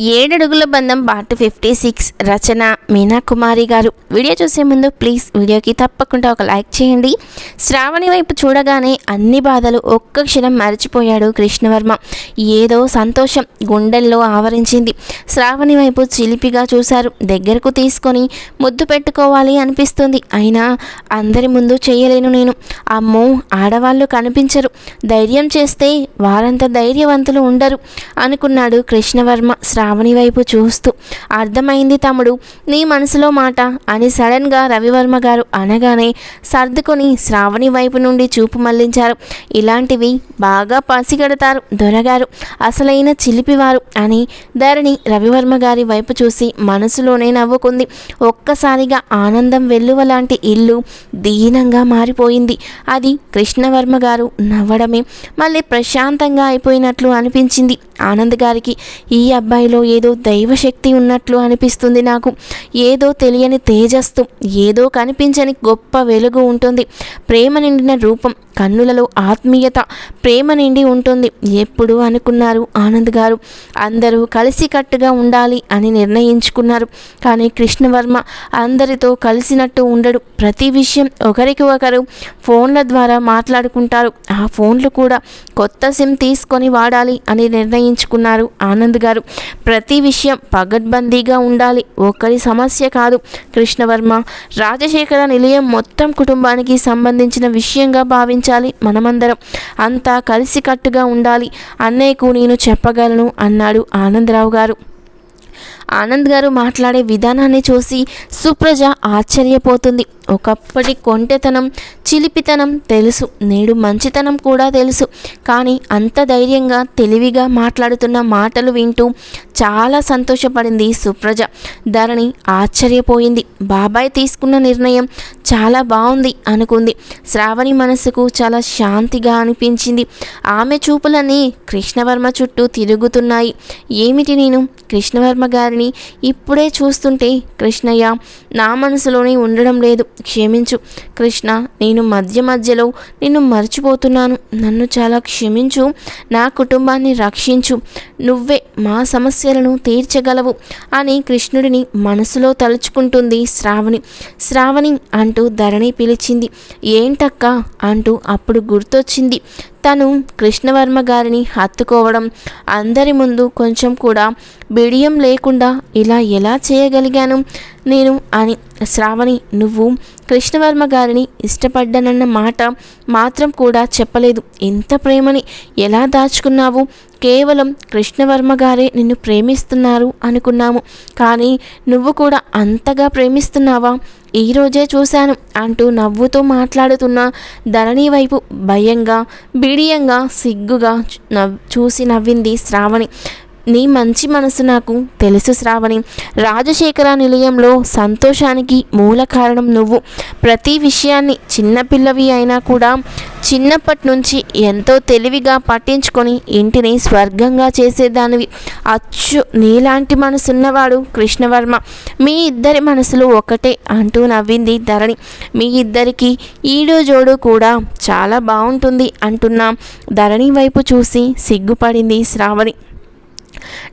ఏడడుగుల బంధం part fifty six Rachana Meena Kumari గారు. Video చూసే ముందు ప్లీజ్ వీడియోకి తప్పకుండా ఒక లైక్ చేయండి. శ్రావణి వైపు చూడగానే అన్ని బాధలు ఒక్క క్షణం మరచిపోయాడు కృష్ణవర్మ. ఏదో సంతోషం గుండెల్లో ఆవరించింది. శ్రావణి వైపు చిలిపిగా చూశారు. దగ్గరకు తీసుకొని ముద్దు పెట్టుకోవాలి అనిపిస్తుంది. అయినా అందరి ముందు చేయలేను నేను. అమ్మో ఆడవాళ్ళు కనిపించరు. ధైర్యం చేస్తే వారంత ధైర్యవంతులు ఉండరు అనుకున్నాడు కృష్ణవర్మ. శ్రావణి వైపు చూస్తూ అర్థమైంది తమ్ముడు నీ మనసులో మాట అని సడన్గా రవివర్మ గారు అనగానే సర్దుకొని శ్రావణి వైపు నుండి చూపు మళ్ళించారు. ఇలాంటివి బాగా పసిగడతారు దొరగారు అసలైన చిలిపివారు అని ధరణి రవివర్మ గారి వైపు చూసి మనసులోనే నవ్వుకుంది. ఒక్కసారిగా ఆనందం వెల్లువ లాంటి ఇల్లు దీనంగా మారిపోయింది. అది కృష్ణవర్మ గారు నవ్వడమే మళ్ళీ ప్రశాంతంగా అయిపోయినట్లు అనిపించింది. ఆనంద్ గారికి ఈ అబ్బాయిలో ఏదో దైవశక్తి ఉన్నట్లు అనిపిస్తుంది నాకు. ఏదో తెలియని తేజస్సు ఏదో కనిపించని గొప్ప వెలుగు ఉంటుంది. ప్రేమ నిండిన రూపం కన్నులలో ఆత్మీయత ప్రేమ నిండి ఉంటుంది. ఎప్పుడు అనుకున్నారు ఆనంద్ గారు? అందరూ కలిసికట్టుగా ఉండాలి అని నిర్ణయించుకున్నారు. కానీ కృష్ణవర్మ అందరితో కలిసినట్టు ఉండడు. ప్రతి విషయం ఒకరికి ఒకరు ఫోన్ల ద్వారా మాట్లాడుకుంటారు. ఆ ఫోన్లు కూడా కొత్త సిమ్ తీసుకొని వాడాలి అని నిర్ణయించుకున్నారు ఆనంద్ గారు. ప్రతి విషయం పగడ్బందీగా ఉండాలి. ఒకరి సమస్య కాదు. కృష్ణవర్మ రాజశేఖర నిలయం మొత్తం కుటుంబానికి సంబంధించిన విషయంగా భావించారు. భావించాలి మనమందరం అంతా కలిసికట్టుగా ఉండాలి. అన్నయ్యకు నేను చెప్పగలను అన్నాడు ఆనందరావు గారు. ఆనంద్ గారు మాట్లాడే విధానాన్ని చూసి సుప్రజ ఆశ్చర్యపోతుంది. ఒకప్పటి కొంటెతనం చిలిపితనం తెలుసు. నేడు మంచితనం కూడా తెలుసు. కానీ అంత ధైర్యంగా తెలివిగా మాట్లాడుతున్న మాటలు వింటూ చాలా సంతోషపడింది సుప్రజ. ధరణి ఆశ్చర్యపోయింది. బాబాయ్ తీసుకున్న నిర్ణయం చాలా బాగుంది అనుకుంది. శ్రావణి మనసుకు చాలా శాంతిగా అనిపించింది. ఆమె చూపులన్నీ కృష్ణవర్మ చుట్టూ తిరుగుతున్నాయి. ఏమిటి నేను? కృష్ణవర్మ గారిని ఇప్పుడే చూస్తుంటే కృష్ణయ్య నా మనసులోనే ఉండడం లేదు. క్షమించు. కృష్ణ నేను మధ్య మధ్యలో నిన్ను మర్చిపోతున్నాను. నన్ను చాలా క్షమించు. నా కుటుంబాన్ని రక్షించు. నువ్వే మా సమస్యలను తీర్చగలవు అని కృష్ణుడిని మనసులో తలుచుకుంటుంది శ్రావణి. శ్రావణి అంటూ ధరణి పిలిచింది. ఏంటక్క? అంటూ అప్పుడు గుర్తొచ్చింది. తను కృష్ణవర్మ గారిని హత్తుకోవడం అందరి ముందు కొంచెం కూడా బిడియం లేకుండా ఇలా ఎలా చేయగలిగాను నేను అని శ్రావణి నువ్వు కృష్ణవర్మ గారిని ఇష్టపడ్డానన్న మాట మాత్రం కూడా చెప్పలేదు. ఎంత ప్రేమని ఎలా దాచుకున్నావు? కేవలం కృష్ణవర్మ గారే నిన్ను ప్రేమిస్తున్నారు అనుకున్నాము. కానీ నువ్వు కూడా అంతగా ప్రేమిస్తున్నావా? ఈరోజే చూశాను అంటూ నవ్వుతూ మాట్లాడుతున్న ధరణి వైపు భయంగా బిడియంగా సిగ్గుగా నవ్ చూసి నవ్వింది శ్రావణి. నీ మంచి మనసు నాకు తెలుసు శ్రావణి. రాజశేఖర నిలయంలో సంతోషానికి మూల కారణం నువ్వు. ప్రతి విషయాన్ని చిన్నపిల్లవి అయినా కూడా చిన్నప్పటి నుంచి ఎంతో తెలివిగా పట్టించుకొని ఇంటిని స్వర్గంగా చేసేదానివి. అచ్చు నీలాంటి మనసున్నవాడు కృష్ణవర్మ. మీ ఇద్దరి మనసులు ఒకటే అంటూ నవ్వింది ధరణి. మీ ఇద్దరికి ఈడు జోడు కూడా చాలా బాగుంటుంది అంటున్నాం. ధరణి వైపు చూసి సిగ్గుపడింది శ్రావణి.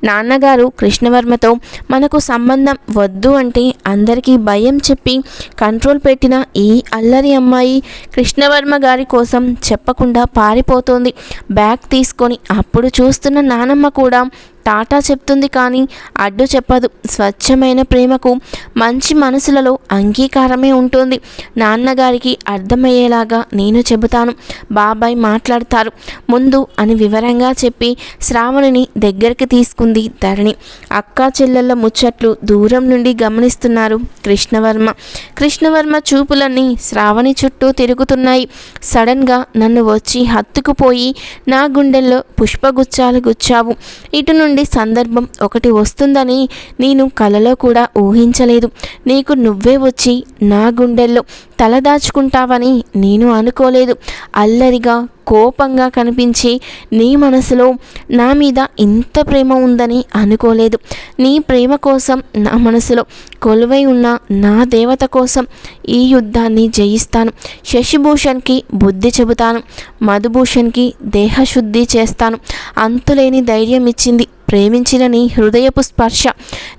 నాన్నగారు కృష్ణవర్మతో మనకు సంబంధం వద్దు అంటే అందరికీ భయం చెప్పి కంట్రోల్ పెట్టిన ఈ అల్లరి అమ్మాయి కృష్ణవర్మ గారి కోసం చెప్పకుండా పారిపోతోంది. బ్యాగ్ తీసుకొని అప్పుడు చూస్తున్న నానమ్మ కూడా టాటా చెప్తుంది కానీ అడ్డు చెప్పదు. స్వచ్ఛమైన ప్రేమకు మంచి మనసులలో అంగీకారమే ఉంటుంది. నాన్నగారికి అర్థమయ్యేలాగా నేను చెబుతాను. బాబాయ్ మాట్లాడతారు. ముందు అని వివరంగా చెప్పి శ్రావణిని దగ్గరికి తీసుకుంది ధరణి. అక్కా చెల్లెళ్ళ ముచ్చట్లు దూరం నుండి గమనిస్తున్నారు కృష్ణవర్మ. కృష్ణవర్మ చూపులన్నీ శ్రావణి చుట్టూ తిరుగుతున్నాయి. సడన్గా నన్ను వచ్చి హత్తుకుపోయి నా గుండెల్లో పుష్పగుచ్చాలు గుచ్చావు. ఇటు నుండి ఇలాంటి సందర్భం ఒకటి వస్తుందని నేను కలలో కూడా ఊహించలేదు. నీకు నువ్వే వచ్చి నా గుండెల్లో తలదాచుకుంటావని నేను అనుకోలేదు. అల్లరిగా కోపంగా కనిపించి నీ మనసులో నా మీద ఇంత ప్రేమ ఉందని అనుకోలేదు. నీ ప్రేమ కోసం నా మనసులో కొలువై ఉన్న నా దేవత కోసం ఈ యుద్ధాన్ని జయిస్తాను. శశిభూషణ్కి బుద్ధి చెబుతాను. మధుభూషణ్కి దేహశుద్ధి చేస్తాను. అంతులేని ధైర్యం ఇచ్చింది ప్రేమించిన నీ హృదయపు స్పర్శ.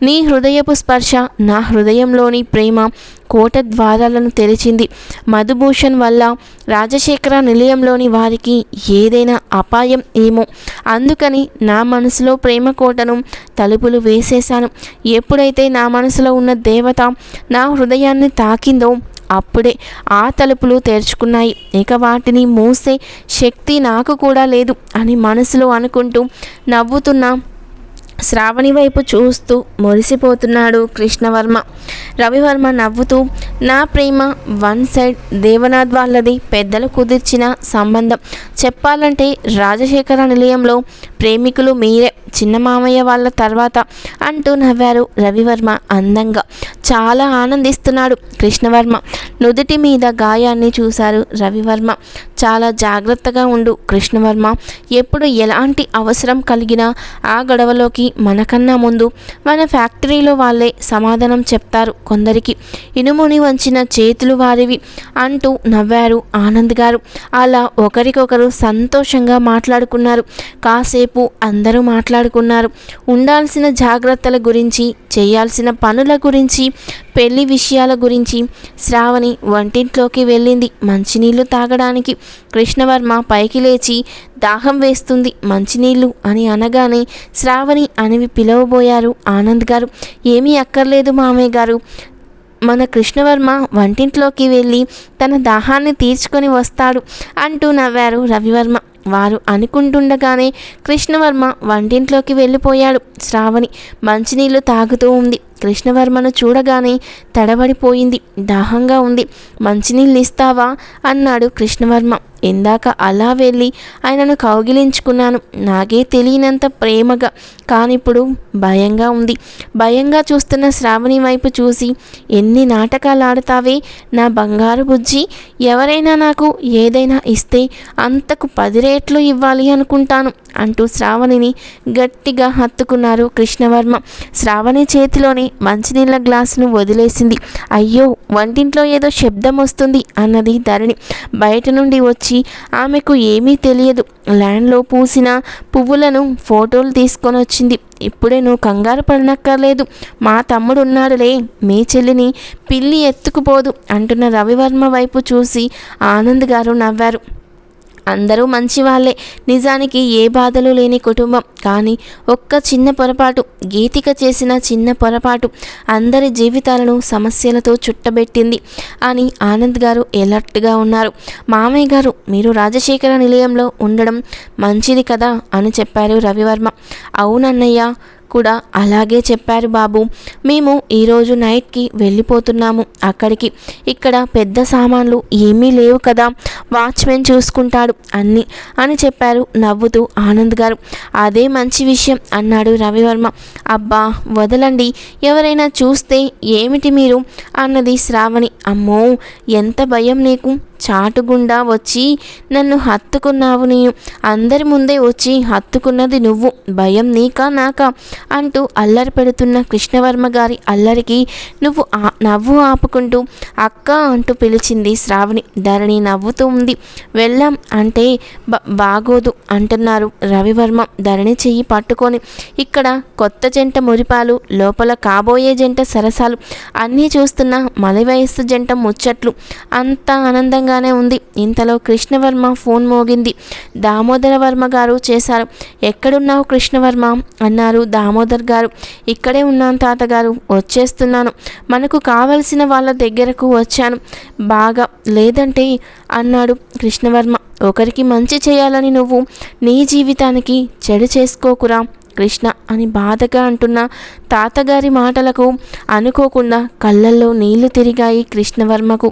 నీ హృదయపు స్పర్శ నా హృదయంలోని ప్రేమ కోట ద్వారాలను తెరిచింది. మధుభూషణ్ వల్ల రాజశేఖర నిలయంలోని వారికి ఏదైనా అపాయం ఏమో. అందుకని నా మనసులో ప్రేమ కోటను తలుపులు వేసేశాను. ఎప్పుడైతే నా మనసులో ఉన్న దేవత నా హృదయాన్ని తాకిందో అప్పుడే ఆ తలుపులు తెరుచుకున్నాయి. ఇక వాటిని మూసే శక్తి నాకు కూడా లేదు అని మనసులో అనుకుంటూ నవ్వుతున్న శ్రావణి వైపు చూస్తూ మురిసిపోతున్నాడు కృష్ణవర్మ. రవివర్మ నవ్వుతూ నా ప్రేమ వన్ సైడ్ దేవనాథ్ వాళ్ళది పెద్దలు కుదిర్చిన సంబంధం. చెప్పాలంటే రాజశేఖర నిలయంలో ప్రేమికులు మీరే చిన్న మామయ్య వాళ్ళ తర్వాత అంటూ నవ్వారు రవివర్మ అందంగా. చాలా ఆనందిస్తున్నాడు కృష్ణవర్మ. నుదుటి మీద గాయాన్ని చూశారు రవివర్మ. చాలా జాగ్రత్తగా ఉండు కృష్ణవర్మ. ఎప్పుడు ఎలాంటి అవసరం కలిగినా ఆ గొడవలోకి మనకన్నా ముందు మన ఫ్యాక్టరీలో వాళ్ళే సమాధానం చెప్తారు కొందరికి. ఇనుముని వంచిన చేతులు వారివి అంటూ నవ్వారు ఆనంద్ గారు. అలా ఒకరికొకరు సంతోషంగా మాట్లాడుకున్నారు. కాసేపు అందరూ మాట్లాడుకున్నారు. ఉండాల్సిన జాగ్రత్తల గురించి చేయాల్సిన పనుల గురించి పెళ్ళి విషయాల గురించి శ్రావణి వంటింట్లోకి వెళ్ళింది. మంచినీళ్ళు తాగడానికి కృష్ణవర్మ పైకి లేచి దాహం వేస్తుంది మంచినీళ్ళు అని అనగానే శ్రావణి అనివి పిలవబోయారు ఆనంద్ గారు. ఏమీ అక్కర్లేదు మామయ్య గారు. మన కృష్ణవర్మ వంటింట్లోకి వెళ్ళి తన దాహాన్ని తీర్చుకొని వస్తాడు అంటూ నవ్వారు రవివర్మ. వారు అనుకుంటుండగానే కృష్ణవర్మ వంటింట్లోకి వెళ్ళిపోయాడు. శ్రావణి మంచినీళ్ళు తాగుతూ ఉంది. కృష్ణవర్మను చూడగానే తడబడిపోయింది. దాహంగా ఉంది. మంచినీళ్ళు ఇస్తావా? అన్నాడు కృష్ణవర్మ. ఇందాక అలా వెళ్ళి ఆయనను కౌగిలించుకున్నాను. నాకే తెలియనంత ప్రేమగా కానిప్పుడు భయంగా ఉంది. భయంగా చూస్తున్న శ్రావణి వైపు చూసి ఎన్ని నాటకాలు ఆడతావే? నా బంగారు బుజ్జి ఎవరైనా నాకు ఏదైనా ఇస్తే అంతకు పది రేట్లు ఇవ్వాలి అనుకుంటాను. అంటూ శ్రావణిని గట్టిగా హత్తుకున్నారు కృష్ణవర్మ. శ్రావణి చేతిలోని మంచినీళ్ళ గ్లాసును వదిలేసింది. అయ్యో వంటింట్లో ఏదో శబ్దం వస్తుంది అన్నది ధరణి. బయట నుండి వచ్చి ఆమెకు ఏమీ తెలియదు. ల్యాండ్లో పూసిన పువ్వులను ఫోటోలు తీసుకొని వచ్చింది. ఇప్పుడే నువ్వు కంగారు పడనక్కర్లేదు. మా తమ్ముడు ఉన్నాడులే మీ చెల్లిని పిల్లి ఎత్తుకుపోదు అంటున్న రవివర్మ వైపు చూసి ఆనంద్ గారు నవ్వారు. అందరూ మంచివాళ్ళే నిజానికి ఏ బాధలు లేని కుటుంబం. కానీ ఒక్క చిన్న పొరపాటు గీతిక చేసిన చిన్న పొరపాటు అందరి జీవితాలను సమస్యలతో చుట్టబెట్టింది అని ఆనంద్ గారు ఎలర్ట్గా ఉన్నారు. మామయ్య గారు మీరు రాజశేఖర నిలయంలో ఉండడం మంచిది కదా అని చెప్పారు రవివర్మ. అవునన్నయ్య కూడా అలాగే చెప్పారు బాబు. మేము ఈరోజు నైట్కి వెళ్ళిపోతున్నాము. అక్కడికి ఇక్కడ పెద్ద సామాన్లు ఏమీ లేవు కదా. వాచ్మెన్ చూసుకుంటాడు అన్నీ అని చెప్పారు నవ్వుతూ ఆనంద్ గారు. అదే మంచి విషయం అన్నాడు రవివర్మ. అబ్బా వదలండి. ఎవరైనా చూస్తే ఏమిటి మీరు? అన్నది శ్రావణి. అమ్మో ఎంత భయం నీకు? చాటుగుండా వచ్చి నన్ను హత్తుకున్నావు నీ అందరి ముందే వచ్చి హత్తుకున్నది నువ్వు. భయం నీకా నాకా? అంటూ అల్లరి పెడుతున్న కృష్ణవర్మ గారి అల్లరికి నువ్వు ఆ- నవ్వు ఆపుకుంటూ అక్క అంటూ పిలిచింది శ్రావణి. ధరణి నవ్వుతూ ఉంది. వెళ్ళాం అంటే బాగోదు అంటున్నారు రవివర్మ. ధరణి చెయ్యి పట్టుకొని ఇక్కడ కొత్త జంట మురిపాలు లోపల కాబోయే జంట సరసాలు. అన్నీ చూస్తున్న మలి వయస్సు జంట ముచ్చట్లు. అంత ఆనందంగా ఆనందంగానే ఉంది. ఇంతలో కృష్ణవర్మ ఫోన్ మోగింది. దామోదర వర్మ గారు చేశారు. ఎక్కడున్నావు కృష్ణవర్మ? అన్నారు దామోదర్ గారు. ఇక్కడే ఉన్నాను తాతగారు వచ్చేస్తున్నాను. మనకు కావలసిన వాళ్ళ దగ్గరకు వచ్చాను. బాగా లేదంటే అన్నాడు కృష్ణవర్మ. ఒకరికి మంచి చేయాలని నువ్వు నీ జీవితానికి చెడు చేసుకోకురా కృష్ణ అని బాధగా అంటున్న తాతగారి మాటలకు అనుకోకుండా కళ్ళల్లో నీళ్ళు తిరిగాయి కృష్ణవర్మకు.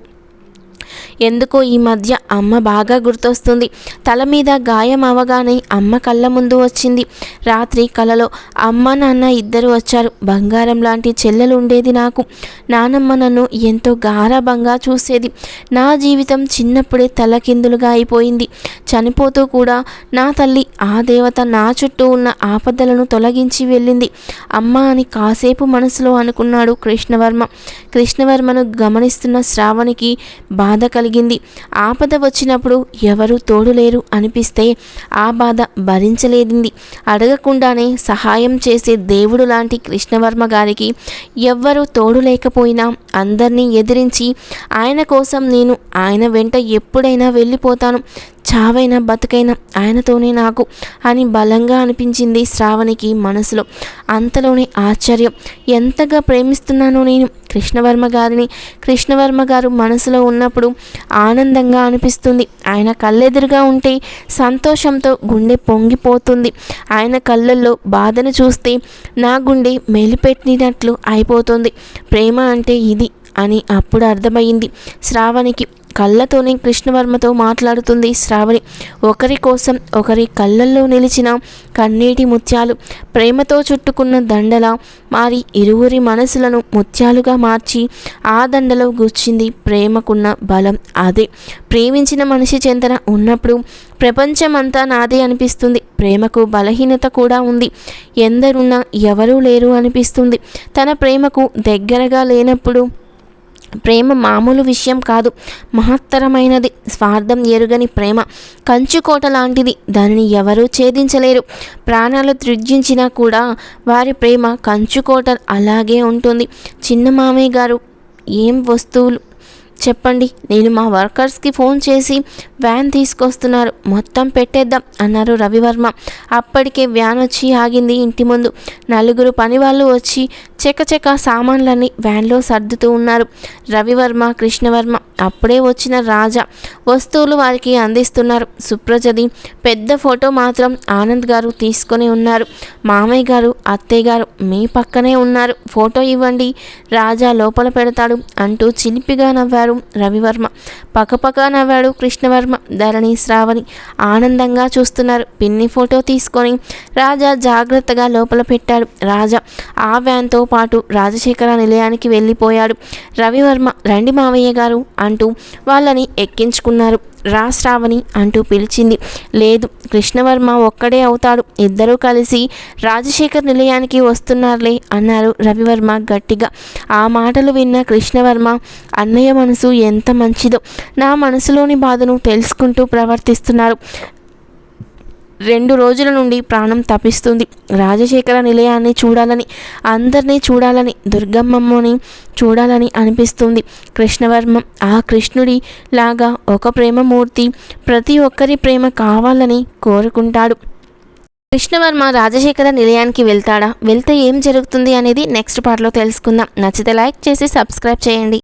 ఎందుకో ఈ మధ్య అమ్మ బాగా గుర్తొస్తుంది. తల మీద గాయం అవగానే అమ్మ కళ్ళ ముందు వచ్చింది. రాత్రి కలలో అమ్మ నాన్న ఇద్దరు వచ్చారు. బంగారం లాంటి చెల్లెలు ఉండేది నాకు. నానమ్మ నన్ను ఎంతో గారాభంగా చూసేది. నా జీవితం చిన్నప్పుడే తలకిందులుగా అయిపోయింది. చనిపోతూ కూడా నా తల్లి ఆ దేవత నా చుట్టూ ఉన్న ఆపదలను తొలగించి వెళ్ళింది. అమ్మ అని కాసేపు మనసులో అనుకున్నాడు కృష్ణవర్మ. కృష్ణవర్మను గమనిస్తున్న శ్రావణికి బాధ కలిగింది. ఆపద వచ్చినప్పుడు ఎవరు తోడు లేరు అనిపిస్తే ఆ బాధ భరించలేదింది అడగకుండానే సహాయం చేసే దేవుడు లాంటి కృష్ణవర్మ గారికి ఎవ్వరూ తోడు లేకపోయినా అందరినీ ఎదిరించి ఆయన కోసం నేను ఆయన వెంట ఎప్పుడైనా వెళ్ళిపోతాను. చావైనా బతుకైనా ఆయనతోనే నాకు అని బలంగా అనిపించింది శ్రావణికి మనసులో. అంతలోనే ఆశ్చర్యం. ఎంతగా ప్రేమిస్తున్నానో నేను. కృష్ణవర్మ గారిని కృష్ణవర్మ గారు మనసులో ఉన్నప్పుడు ఆనందంగా అనిపిస్తుంది. ఆయన కళ్ళెదురుగా ఉంటే సంతోషంతో గుండె పొంగిపోతుంది. ఆయన కళ్ళల్లో బాధను చూస్తే నా గుండె మెలిపెట్టినట్లు అయిపోతుంది. ప్రేమ అంటే ఇది అని అప్పుడు అర్థమైంది శ్రావణికి. కళ్ళతోనే కృష్ణవర్మతో మాట్లాడుతుంది శ్రావణి. ఒకరి కోసం ఒకరి కళ్ళల్లో నిలిచిన కన్నీటి ముత్యాలు ప్రేమతో చుట్టుకున్న దండల మారి ఇరువురి మనసులను ముత్యాలుగా మార్చి ఆ దండలో గుచ్చింది ప్రేమకున్న బలం అదే. ప్రేమించిన మనిషి చెంతన ఉన్నప్పుడు ప్రపంచమంతా నాదే అనిపిస్తుంది. ప్రేమకు బలహీనత కూడా ఉంది. ఎందరున్నా ఎవరూ లేరు అనిపిస్తుంది. తన ప్రేమకు దగ్గరగా లేనప్పుడు ప్రేమ మామూలు విషయం కాదు మహత్తరమైనది. స్వార్థం ఎరుగని ప్రేమ కంచుకోట లాంటిది. దానిని ఎవరూ ఛేదించలేరు. ప్రాణాలు త్రిజించినా కూడా వారి ప్రేమ కంచుకోట అలాగే ఉంటుంది. చిన్న మామయ్య గారు ఏం వస్తువులు? చెప్పండి. నేను మా వర్కర్స్కి ఫోన్ చేసి వ్యాన్ తీసుకొస్తున్నారు. మొత్తం పెట్టేద్దాం అన్నారు రవివర్మ. అప్పటికే వ్యాన్ వచ్చి ఆగింది ఇంటి ముందు. నలుగురు పని వాళ్ళు వచ్చి చెక్కచెక్క సామాన్లన్నీ వ్యాన్లో సర్దుతూ ఉన్నారు. రవివర్మ కృష్ణవర్మ అప్పుడే వచ్చిన రాజా వస్తువులు వారికి అందిస్తున్నారు. సుప్రజది పెద్ద ఫోటో మాత్రం ఆనంద్ గారు తీసుకొని ఉన్నారు. మామయ్య గారు అత్తయ్య గారు మీ పక్కనే ఉన్నారు. ఫోటో ఇవ్వండి రాజా లోపల పెడతాడు అంటూ చిలిపిగా నవ్వారు రవివర్మ. పక్కపక్క నవ్వాడు కృష్ణవర్మ. ధరణి శ్రావణి ఆనందంగా చూస్తున్నారు. పిన్ని ఫోటో తీసుకొని రాజా జాగ్రత్తగా లోపల పెట్టాడు. రాజా ఆ వ్యాన్తో పాటు రాజశేఖర నిలయానికి వెళ్ళిపోయాడు. రవివర్మ రండి మావయ్య గారు అంటూ వాళ్ళని ఎక్కించుకున్నారు. రా శ్రావణి అంటూ పిలిచింది. లేదు కృష్ణవర్మ ఒక్కడే అవుతాడు. ఇద్దరూ కలిసి రాజశేఖర్ నిలయానికి వస్తున్నారులే అన్నారు రవివర్మ గట్టిగా. ఆ మాటలు విన్న కృష్ణవర్మ అన్నయ్య మనసు ఎంత మంచిదో నా మనసులోని బాధను తెలుసుకుంటూ ప్రవర్తిస్తున్నారు. రెండు రోజుల నుండి ప్రాణం తపిస్తుంది రాజశేఖర నిలయాన్ని చూడాలని అందరినీ చూడాలని దుర్గమ్మమ్మని చూడాలని అనిపిస్తుంది. కృష్ణవర్మ ఆ కృష్ణుడి లాగా ఒక ప్రేమమూర్తి ప్రతి ఒక్కరి ప్రేమ కావాలని కోరుకుంటాడు. కృష్ణవర్మ రాజశేఖర నిలయానికి వెళ్తాడా? వెళ్తే ఏం జరుగుతుంది అనేది నెక్స్ట్ పార్ట్లో తెలుసుకుందాం. నచ్చితే లైక్ చేసి సబ్స్క్రైబ్ చేయండి.